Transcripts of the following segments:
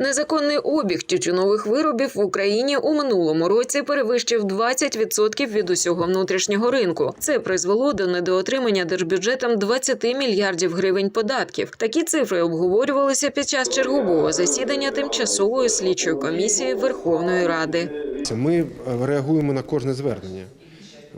Незаконний обіг тютюнових виробів в Україні у минулому році перевищив 20% від усього внутрішнього ринку. Це призвело до недоотримання держбюджетом 20 мільярдів гривень податків. Такі цифри обговорювалися під час чергового засідання тимчасової слідчої комісії Верховної Ради. Ми реагуємо на кожне звернення.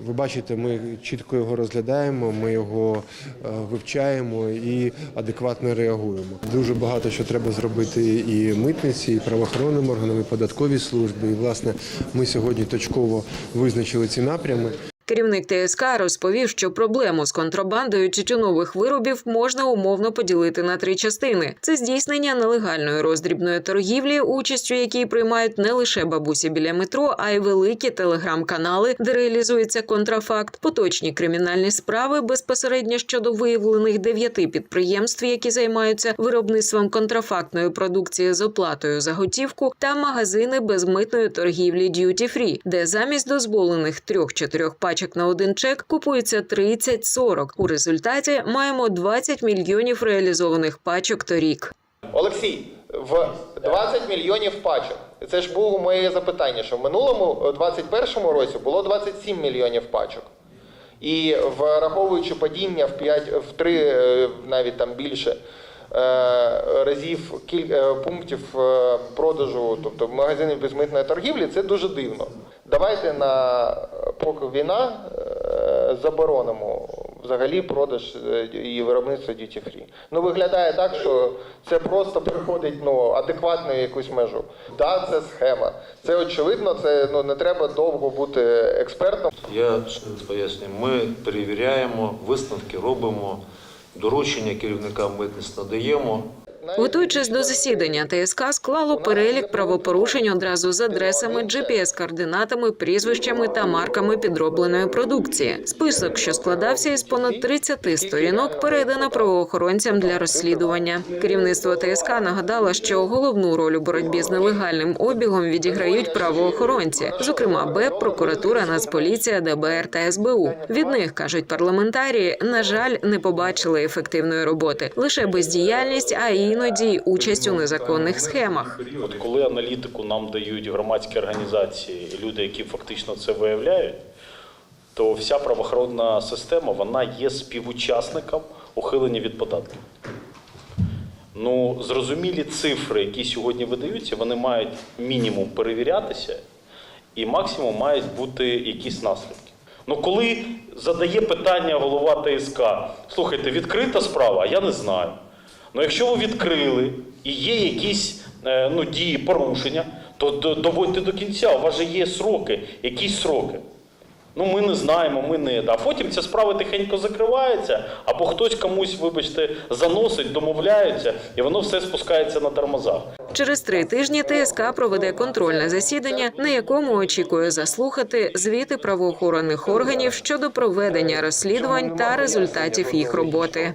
Ви бачите, ми чітко його розглядаємо, ми його е, вивчаємо і адекватно реагуємо. Дуже багато що треба зробити і митниці, і правоохоронним органам, і податковій службі. І власне ми сьогодні точково визначили ці напрями. Керівник ТСК розповів, що проблему з контрабандою тютюнових виробів можна умовно поділити на три частини: це здійснення нелегальної роздрібної торгівлі, участю якій приймають не лише бабусі біля метро, а й великі телеграм-канали, де реалізується контрафакт, поточні кримінальні справи безпосередньо щодо виявлених дев'яти підприємств, які займаються виробництвом контрафактної продукції з оплатою за готівку, та магазини безмитної торгівлі Duty Free, де замість дозволених трьох-чотирьох пачок на один чек купується 30-40. У результаті маємо 20 мільйонів реалізованих пачок торік. Олексій, в 20 мільйонів пачок. Це ж було моє запитання, що в минулому, у 21-му році було 27 мільйонів пачок. І враховуючи падіння в 5, в 3, навіть там більше е, разів е, пунктів е, продажу, тобто магазинів безмитної торгівлі, це дуже дивно. Давайте на поки війна е, заборонимо взагалі продаж е, і виробництво duty free. Ну виглядає так, що це просто переходить ну адекватну якусь межу. Да, це схема. Це очевидно. Це ну не треба довго бути експертом. Я пояснюю, ми перевіряємо, висновки робимо, доручення керівникам митниць надаємо. Готуючись до засідання, ТСК склало перелік правопорушень одразу з адресами, GPS-координатами, прізвищами та марками підробленої продукції. Список, що складався із понад 30 сторінок, передано правоохоронцям для розслідування. Керівництво ТСК нагадало, що головну роль у боротьбі з нелегальним обігом відіграють правоохоронці, зокрема БЕП, прокуратура, Нацполіція, ДБР та СБУ. Від них кажуть парламентарії, на жаль, не побачили ефективної роботи лише бездіяльність, а іноді участь у незаконних схемах. От коли аналітику нам дають громадські організації люди, які фактично це виявляють, то вся правоохоронна система вона є співучасником ухилення від податків. Ну, зрозумілі цифри, які сьогодні видаються, вони мають мінімум перевірятися, і максимум мають бути якісь наслідки. Ну, коли задає питання голова ТСК, слухайте, відкрита справа, я не знаю. Ну, якщо ви відкрили і є якісь е, ну, дії порушення, то доводьте до кінця. У вас же є сроки, якісь сроки. Ну, ми не знаємо, ми не. А потім ця справа тихенько закривається, або хтось комусь, вибачте, заносить, домовляється, і воно все спускається на тормозах. Через три тижні ТСК проведе контрольне засідання, на якому очікує заслухати звіти правоохоронних органів щодо проведення розслідувань та результатів їх роботи.